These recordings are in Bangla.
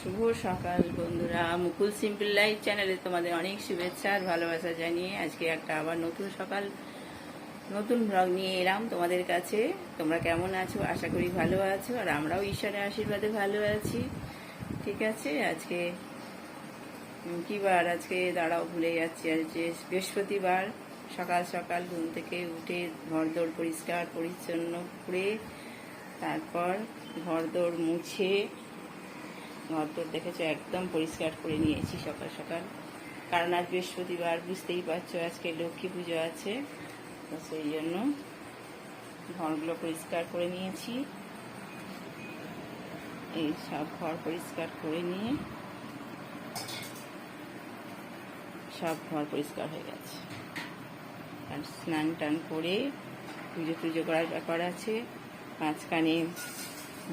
শুভ সকাল, বন্ধুরা। মুকুল সিম্পল লাইফ চ্যানেলে তোমাদের অনেক শুভেচ্ছা আর ভালোবাসা জানিয়ে আজকে একটা আবার নতুন সকাল, নতুন ব্লগ নিয়ে এলাম তোমাদের কাছে। তোমরা কেমন আছো? আশা করি ভালো আছো। আর আমরাও ঈশ্বরের আশীর্বাদে ভালো আছি। ঠিক আছে? আজকে কি বার? আজকে দাঁড়াও, ভুলে যাচ্ছি। আজকে বৃহস্পতিবার, সকাল সকাল ঘুম থেকে উঠে ঘরদোর পরিষ্কার, পরিচ্ছন্ন করে তারপর ঘরদোর মুছে ঘরদোর দেখেছ? একদম পরিষ্কার করে নিয়েছি সকাল সকাল। কারণ আজ বৃহস্পতিবার, বুঝতেই পারছ আজকে লক্ষ্মী পুজো আছে। তো সেই জন্য ঘরগুলো পরিষ্কার করে নিয়েছি। এই সব ঘর পরিষ্কার করে নিয়ে সব ঘর পরিষ্কার হয়ে গেছে। আর স্নান টান করে পুজো টুজো করার ব্যাপার আছে। মাঝখানে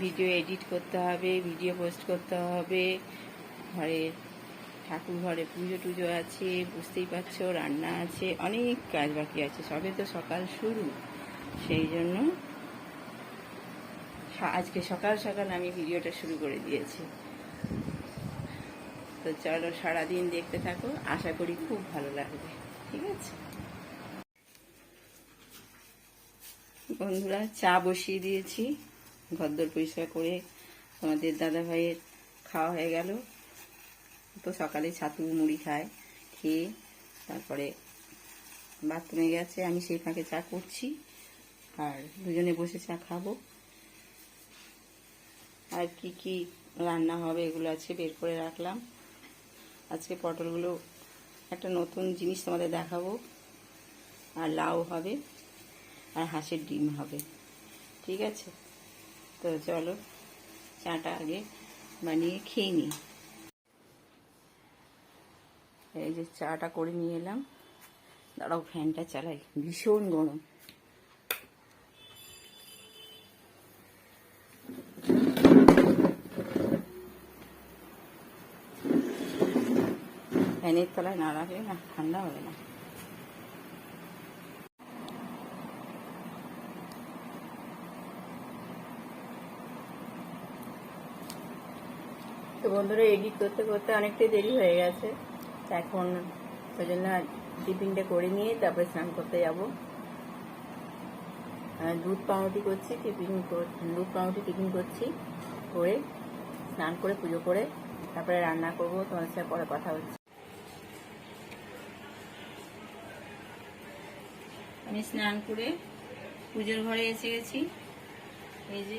ভিডিও এডিট করতে হবে, ভিডিও পোস্ট করতে হবে। ঘরে, ঠাকুর ঘরে পুজো টুজো আছে, বুঝতেই পারছ, রান্না আছে, অনেক কাজ বাকি আছে। সবে তো সকাল শুরু। সেই জন্য আজকে সকাল সকাল আমি ভিডিওটা শুরু করে দিয়েছি। তো চলো সারাদিন দেখতে থাকো। আশা করি খুব ভালো লাগবে। ঠিক আছে? বন্ধুরা, চা বসিয়ে দিয়েছি। ঘরদোর পরিষ্কার করে আমাদের দাদা ভাইয়ের খাওয়া হয়ে গেল। তো সকালে ছাতু, মুড়ি খায়, খেয়ে তারপরে বাথরুমে গেছে। আমি সেই ফাঁকে চা করছি আর দুজনে বসে চা খাব। আর কি কি রান্না হবে এগুলো আছে বের করে রাখলাম। আজকে পটলগুলো একটা নতুন জিনিস তোমাদের দেখাবো। আর লাউ হবে আর হাঁসের ডিম হবে। ঠিক আছে? তো চলো চাটা আগে বানিয়ে খেয়ে নিই। এই যে চাটা করে নিয়ে এলাম। দাঁড়াও, ফ্যানটা চালাই, ভীষণ গরম। ফ্যানের তলায় না রাখলে না ঠান্ডা হবে না। তো বন্ধুরা এডিট করতে করতে অনেকটাই দেরি হয়ে গেছে। এখন ওই জন্য টিফিনটা করে নিয়ে তারপরে স্নান করতে যাব। দুধ পাউরুটি করছি, টিফিন দুধ পাউরুটি টিফিন করছি করে, স্নান করে, পুজো করে, তারপরে রান্না করব। তোমার সাথে পরে কথা হচ্ছে। আমি স্নান করে পুজোর ঘরে এসে গেছি। এই যে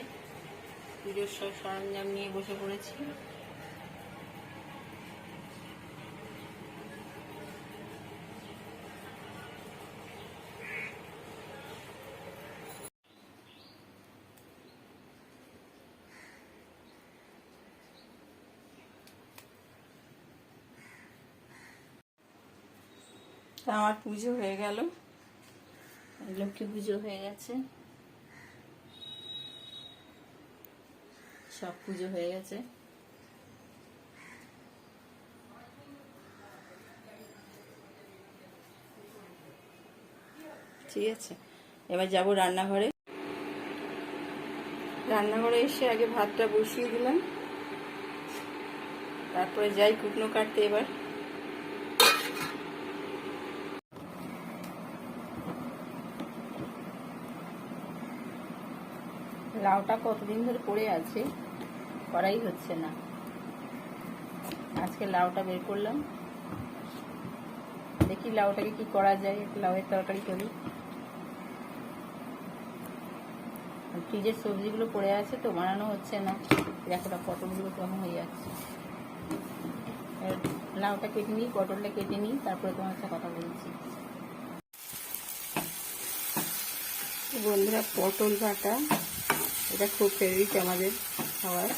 পুজোর সব সরঞ্জাম নিয়ে বসে পড়েছি। আমার পুজো হয়ে গেল। লক্ষ্মী পুজো হয়ে গেছে। সব পুজো হয়ে গেছে। ঠিক আছে, এবার যাব রান্নাঘরে। রান্নাঘরে এসে আগে ভাতটা বসিয়ে দিলাম। তারপরে যাই কুটনো কাটতে এবার। লাউটা কতদিন ধরে পড়ে আছে, করাই হচ্ছে না। আজকে লাউটা বের করলাম। দেখি লাউটাকে কি করা যায় লাউয়ের তরকারি করি। ফ্রিজের সবজিগুলো পড়ে আছে তো, বানানো হচ্ছে না। দেখো না পটলগুলো কেমন হয়ে যাচ্ছে। লাউটা কেটে নিই, পটলটা কেটে নিই, তারপরে তোমার সাথে কথা বলছি। বন্ধুরা, পটল বাটা এটা খুব ফেভারিট আমাদের খাবার।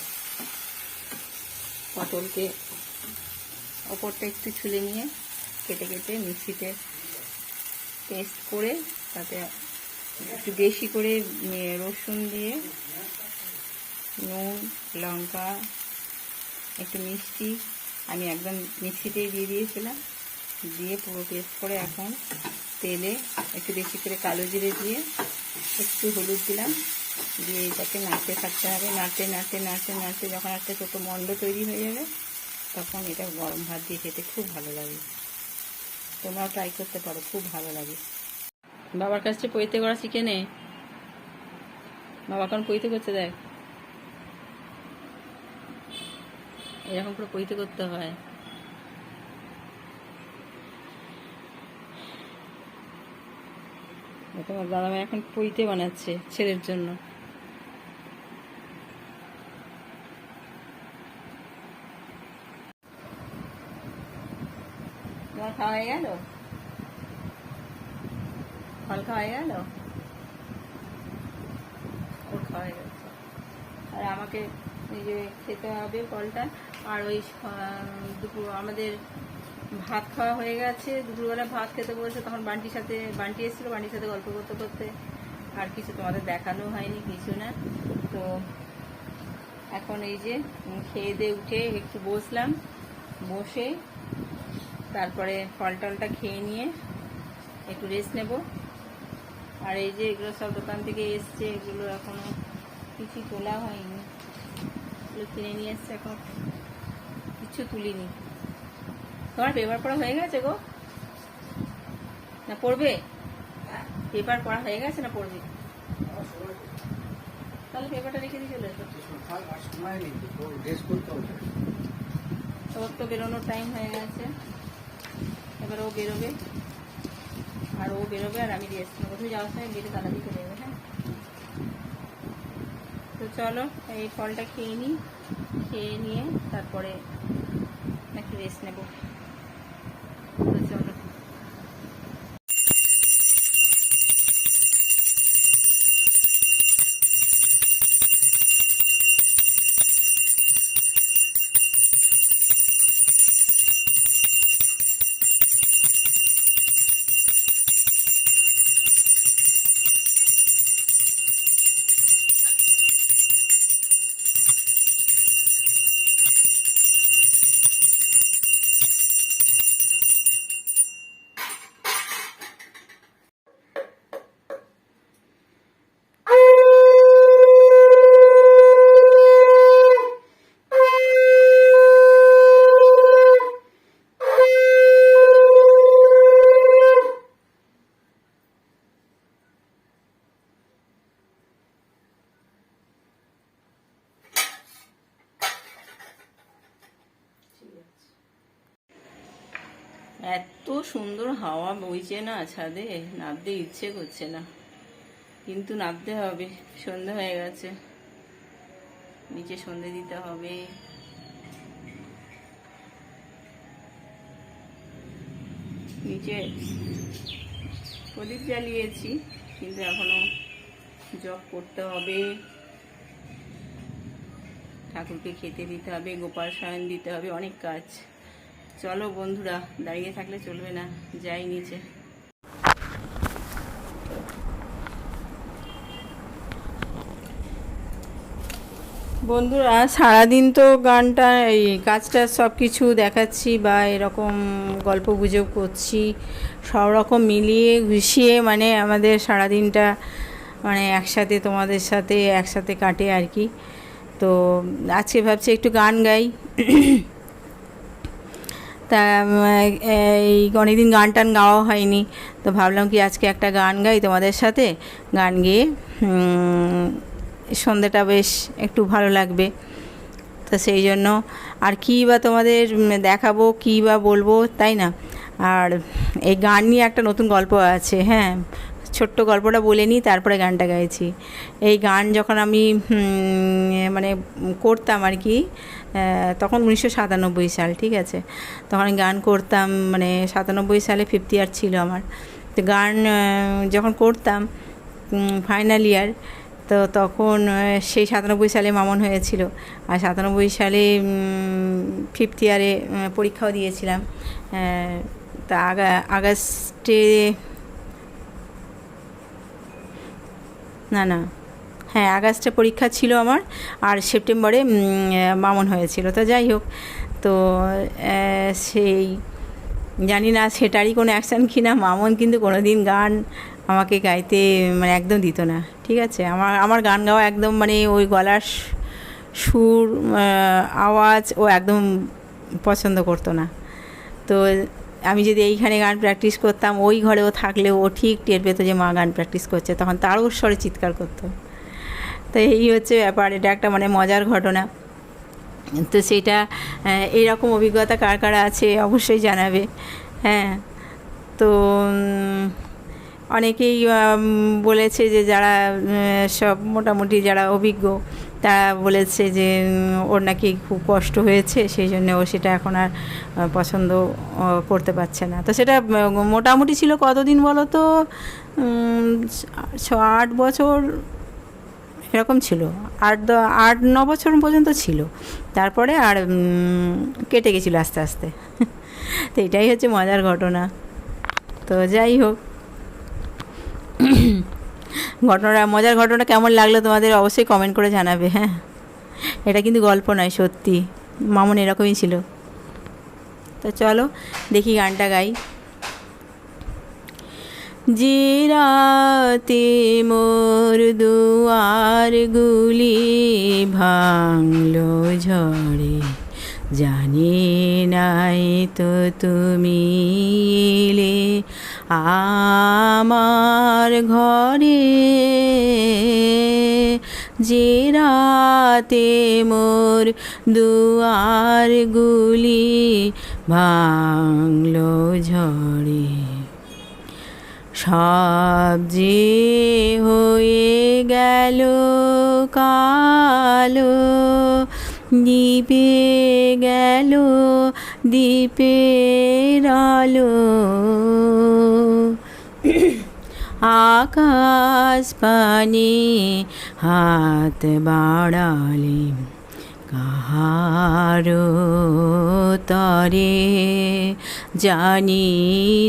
পটলকে ওপরটা একটু ছুলে নিয়ে কেটে কেটে মিক্সিতে পেস্ট করে তাতে একটু বেশি করে রসুন দিয়ে, নুন, লঙ্কা, একটু মিষ্টি, আমি একদম মিক্সিতেই দিয়ে দিয়েছিলাম। দিয়ে পুরো পেস্ট করে এখন তেলে একটু বেশি করে কালো জিরে দিয়ে একটু হলুদ দিলাম। দিয়ে এটাকে নাড়তে থাকতে হবে। নাড়তে নাড়তে নাড়তে নাড়তে যখন একটা ছোটো মণ্ড তৈরি হয়ে যাবে, তখন এটা গরম ভাত দিয়ে খেতে খুব ভালো লাগে। তোমরাও ট্রাই করতে পারো, খুব ভালো লাগে। বাবার কাছে পৈতে করা শিখে নে। বাবা এখন পৈতে করতে দেখ এরকম করে পৈতে করতে হয়। তোমার দাদাভাই এখন পৈতে বানাচ্ছে ছেলের জন্য তোমার খাওয়া হয়ে গেল? ফল খাওয়া হয়ে গেল? ওর খাওয়া হয়ে গেছে আর আমাকে এই যে খেতে হবে ফলটা। আর ওই দুপুর, আমাদের ভাত খাওয়া হয়ে গেছে। দুপুরবেলা ভাত খেতে বসে তখন বান্টির সাথে, বান্টি এসেছিল, বান্টির সাথে গল্প করতে করতে। আর কিছু তোমাদের দেখানো হয়নি, কিছু না। তো এখন এই যে খেয়ে দিয়ে উঠে একটু বসলাম। বসে তারপরে ফল টলটা খেয়ে নিয়ে একটু রেস্ট নেব। আর এই যে এগুলো সব দোকান থেকে এসছে এগুলো এখনও কিছু তোলা হয়নি। এগুলো কিনে নিয়ে এসছে এখন। কিছু তুলিনি। তোমার পেপার পড়া হয়ে গেছে গো? না পড়বে? পেপার পড়া হয়ে গেছে না পড়বে? তাহলে পেপারটা রেখে দিয়ে চলে ওর তো বেরোনোর টাইম হয়ে গেছে। এবার ও বেরোবে। আর ও বেরোবে আর আমি রেস্ট নেব তুমি যাওয়ার সময় গেলে তালা দিতে যাবে হ্যাঁ? তো চলো, এই ফলটা খেয়ে নিই। খেয়ে নিয়ে তারপরে নাকি রেস্ট নেব। বইছে না, ছাদে নামতে ইচ্ছে করছে না। কিন্তু নামতে হবে, সন্ধে হয়ে গেছে। নিচে সন্ধে দিতে হবে। নিচে প্রদীপ জ্বালিয়েছি, কিন্তু এখনও জব করতে হবে। ঠাকুরকে খেতে দিতে হবে, গোপাল সায়ন দিতে হবে, অনেক কাজ। চলো বন্ধুরা, দাঁড়িয়ে থাকলে চলবে না, যাই নিচে। বন্ধুরা, সারাদিন তো গানটা, এই কাজটা সব কিছু দেখাচ্ছি বা এরকম গল্প গুজব করছি, সব রকম মিলিয়ে ঘুষিয়ে মানে আমাদের সারাদিনটা মানে একসাথে তোমাদের সাথে, একসাথে কাটে আর কি। তো আজকে ভাবছি একটু গান গাই। তা এই অনেক দিন গান টান গাওয়া হয়নি। তো ভাবলাম কি আজকে একটা গান গাই তোমাদের সাথে। গান গিয়ে সন্ধ্যাটা বেশ একটু ভালো লাগবে। তো সেই জন্য আর কী বা তোমাদের দেখাবো, কী বা বলব, তাই না? আর এই গান নিয়ে একটা নতুন গল্প আছে হ্যাঁ? ছোট্ট গল্পটা বলে নিই, তারপরে গানটা গাইছি। এই গান যখন আমি মানে করতাম আর কি তখন উনিশশো সাতানব্বই সাল, ঠিক আছে? তখন গান করতাম মানে সাতানব্বই সালে ফিফথ ইয়ার ছিল আমার। তো গান যখন করতাম ফাইনাল ইয়ার তো তখন সেই সাতানব্বই সালে মামন হয়েছিল। আর সাতানব্বই সালে ফিফথ ইয়ারে পরীক্ষাও দিয়েছিলাম। তা আগা, আগস্টে না না। হ্যাঁ আগস্টে পরীক্ষা ছিল আমার আর সেপ্টেম্বরে মামন হয়েছিল। তো যাই হোক, তো সেই, জানি না সেটারই কোনো অ্যাকশান কি না, মামন কিন্তু কোনো দিন গান আমাকে গাইতে মানে একদম দিত না, ঠিক আছে? আমার আমার গান গাওয়া একদম মানে ওই গলার সুর আওয়াজ ও একদম পছন্দ করতো না। তো আমি যদি এইখানে গান প্র্যাকটিস করতাম, ওই ঘরেও ও থাকলে ও ঠিক টের পেতো যে মা গান প্র্যাকটিস করছে। তখন তারও স্বরে চিৎকার করতো। তো এই হচ্ছে ব্যাপার, এটা একটা মানে মজার ঘটনা। তো সেটা এইরকম অভিজ্ঞতা কার কার আছে অবশ্যই জানাবে। হ্যাঁ তো অনেকেই বলেছে যে যারা সব মোটামুটি যারা অভিজ্ঞ তারা বলেছে যে ওর নাকি খুব কষ্ট হয়েছে, সেই জন্য ও সেটা এখন আর পছন্দ করতে পারছে না। তো সেটা মোটামুটি ছিল কতদিন বলো তো? ছ, আট বছর এরকম ছিল। আট দ- আট, ন বছর পর্যন্ত ছিল। তারপরে আর কেটে গেছিল আস্তে আস্তে। তো এটাই হচ্ছে মজার ঘটনা। তো যাই হোক। ঘটনা, মজার ঘটনা কেমন লাগল তোমাদের অবশ্যই কমেন্ট করে জানাবে হ্যাঁ। এটা কিন্তু গল্প নয়, সত্যি। মামুন এরকমই ছিল। তো চলো, দেখি গানটা গাই। যে রাতে মোর দুয়ার গুলি ভাঙলো ঝড়ে, জানি নাই তো তুমি এলে। আমার ঘরে যে রাতে মোর দুয়ার গুলি ভাঙলো ঝড়ে, সব যে হয়ে গেল কালো, দ্বীপে গেল দ্বীপের আলো। আকাশ পানে হাত বাড়ালে কাহারো তরে জানি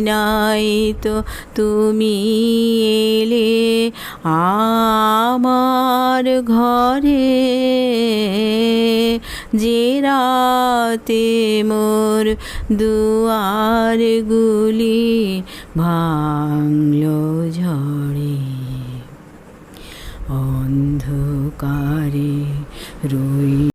নাই তো তুমি এলে আমার ঘরে যে রাতে মোর দুয়ারগুলি ভাঙলো ঝড়ে। অন্ধকারে রই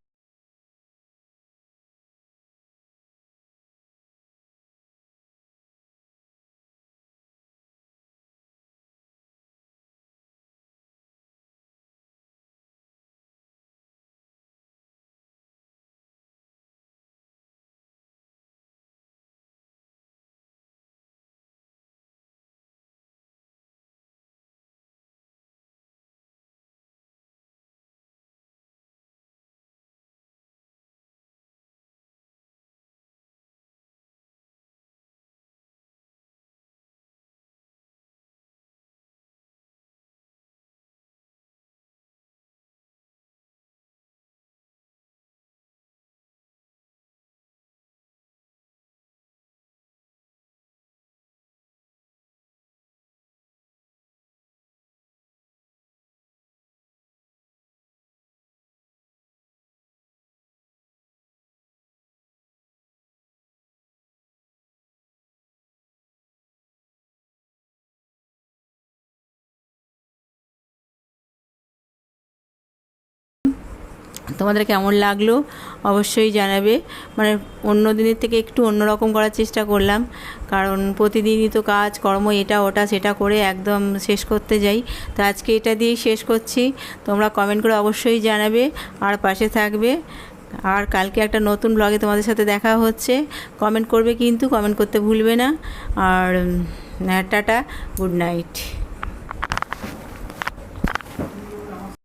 তোমাদের কেমন লাগল অবশ্যই জানাবে। মানে অন্য দিনের থেকে একটু অন্যরকম করার চেষ্টা করলাম। কারণ প্রতিদিনই তো কাজ কর্ম এটা ওটা সেটা করে একদম শেষ করতে যাই। তো আজকে এটা দিয়েই শেষ করছি। তোমরা কমেন্ট করে অবশ্যই জানাবে আর পাশে থাকবে। আর কালকে একটা নতুন ব্লগে তোমাদের সাথে দেখা হচ্ছে। কমেন্ট করবে কিন্তু কমেন্ট করতে ভুলবে না। আর উম, টাটা গুড নাইট